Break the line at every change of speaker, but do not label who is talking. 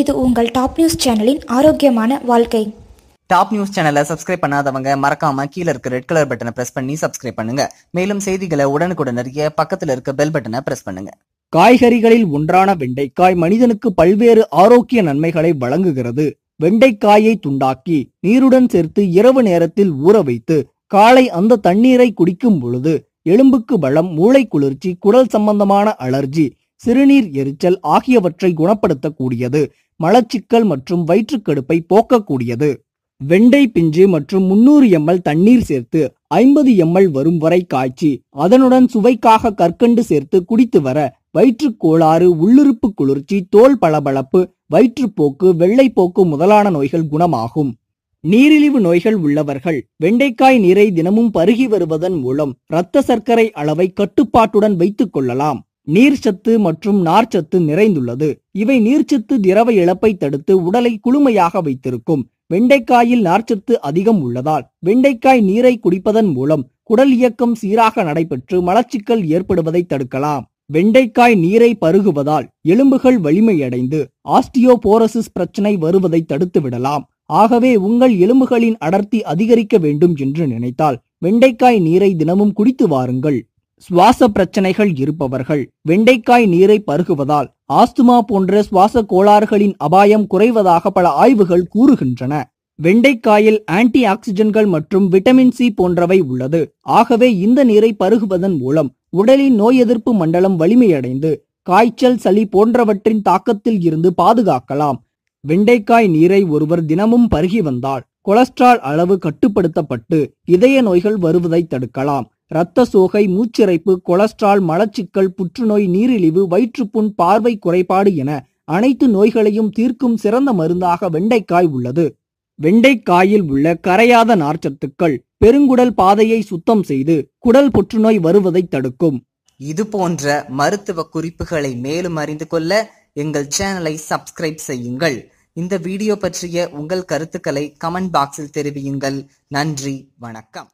இது உங்கள் top news சேனலின் ஆரோக்கியமான வாழ்க்கை.
டாப் நியூஸ் சேனலை சப்ஸ்கிரைப் பண்ணாதவங்க மறக்காம கீழ இருக்க ரெட் கலர் பட்டனை பிரஸ் பண்ணி சப்ஸ்கிரைப் பண்ணுங்க. மேலும் செய்திகளை உடனுக்குடன் அறிய பக்கத்துல இருக்க பெல் பட்டனை பிரஸ் பண்ணுங்க.
காய்கறிகளில் ஒன்றான வெண்டைக்காய் மனிதனுக்கு பல்வேறு ஆரோக்கிய நன்மைகளை வழங்குகிறது. வெண்டைக்காயை துண்டாக்கி நீருடன் சேர்த்து இரவு நேரத்தில் ஊற வைத்து காலை அந்த தண்ணீரை குடிக்கும் பொழுது எலும்புக்கு பலம் மூளை குளிர்ச்சி குடல் சம்பந்தமான அலர்ஜி சிறுநீர் எரிச்சல் ஆகியவற்றை குணப்படுத்தக்கூடியது. மலச்சிக்கல் மற்றும் வயிற்றுக்கடுப்பை போக்கக்கூடியது. வெண்டை பிஞ்சு மற்றும் முன்னூறு எம்எல் தண்ணீர் சேர்த்து ஐம்பது எம்எல் வரும் வரை காய்ச்சி அதனுடன் சுவைக்காக கற்கண்டு சேர்த்து குடித்து வர வயிற்றுக் கோளாறு உள்ளுறுப்பு குளிர்ச்சி தோல் பளபளப்பு வயிற்றுப்போக்கு வெள்ளைப்போக்கு முதலான நோய்கள் குணமாகும். நீரிழிவு நோய்கள் உள்ளவர்கள் வெண்டைக்காய் நீரை தினமும் பருகி வருவதன் மூலம் இரத்த சர்க்கரை அளவை கட்டுப்பாட்டுடன் வைத்துக் கொள்ளலாம். நீர்ச்சத்து மற்றும் நார்ச்சத்து நிறைந்துள்ளது. இவை நீர்ச்சத்து திரவ இழப்பை தடுத்து உடலை குளுமையாக வைத்திருக்கும். வெண்டைக்காயில் நார்ச்சத்து அதிகம் உள்ளதால் வெண்டைக்காய் நீரை குடிப்பதன் மூலம் குடல் இயக்கம் சீராக நடைபெற்று மலச்சிக்கல் ஏற்படுவதை தடுக்கலாம். வெண்டைக்காய் நீரை பருகுவதால் எலும்புகள் வலிமையடைந்து ஆஸ்டியோபோரசிஸ் பிரச்சனை வருவதை தடுத்து விடலாம் ஆகவே உங்கள் எலும்புகளின் அடர்த்தி அதிகரிக்க வேண்டும் என்று நினைத்தால் வெண்டைக்காய் நீரை தினமும் குடித்து வாருங்கள். சுவாச பிரச்சனைகள் இருப்பவர்கள். வெண்டைக்காய் நீரை பருகுவதால் ஆஸ்துமா போன்ற சுவாச கோளாறுகளின் அபாயம் குறைவதாக பல ஆய்வுகள் கூறுகின்றன. வெண்டைக்காயில் ஆன்டி ஆக்சிஜன்கள் மற்றும் விட்டமின் சி போன்றவை உள்ளது. ஆகவே இந்த நீரை பருகுவதன் மூலம் உடலின் நோய் எதிர்ப்பு மண்டலம் வலிமையடைந்து காய்ச்சல் சளி போன்றவற்றின் தாக்கத்தில் இருந்து பாதுகாக்கலாம். வெண்டைக்காய் நீரை ஒருவர் தினமும் பருகி வந்தால் கொலஸ்ட்ரால் அளவு கட்டுப்படுத்தப்பட்டு இதய நோய்கள் வருவதை தடுக்கலாம். இரத்த சோகை மூச்சிறைப்பு கொலஸ்ட்ரால் மலச்சிக்கல் புற்றுநோய் நீரிழிவு வயிற்றுப்புண் பார்வை குறைபாடு என அனைத்து நோய்களையும் தீர்க்கும் சிறந்த மருந்தாக வெண்டைக்காய் உள்ளது. வெண்டைக்காயில் உள்ள கரையாத நார்ச்சத்துக்கள் பெருங்குடல் பாதையை சுத்தம் செய்து குடல் புற்றுநோய் வருவதை தடுக்கும்.
இது போன்ற மருத்துவ குறிப்புகளை மேலும் அறிந்து கொள்ள எங்கள் சேனலை சப்ஸ்கிரைப் செய்யுங்கள். இந்த வீடியோ பற்றிய உங்கள் கருத்துக்களை கமெண்ட் பாக்ஸில் தெரிவியுங்கள். நன்றி வணக்கம்.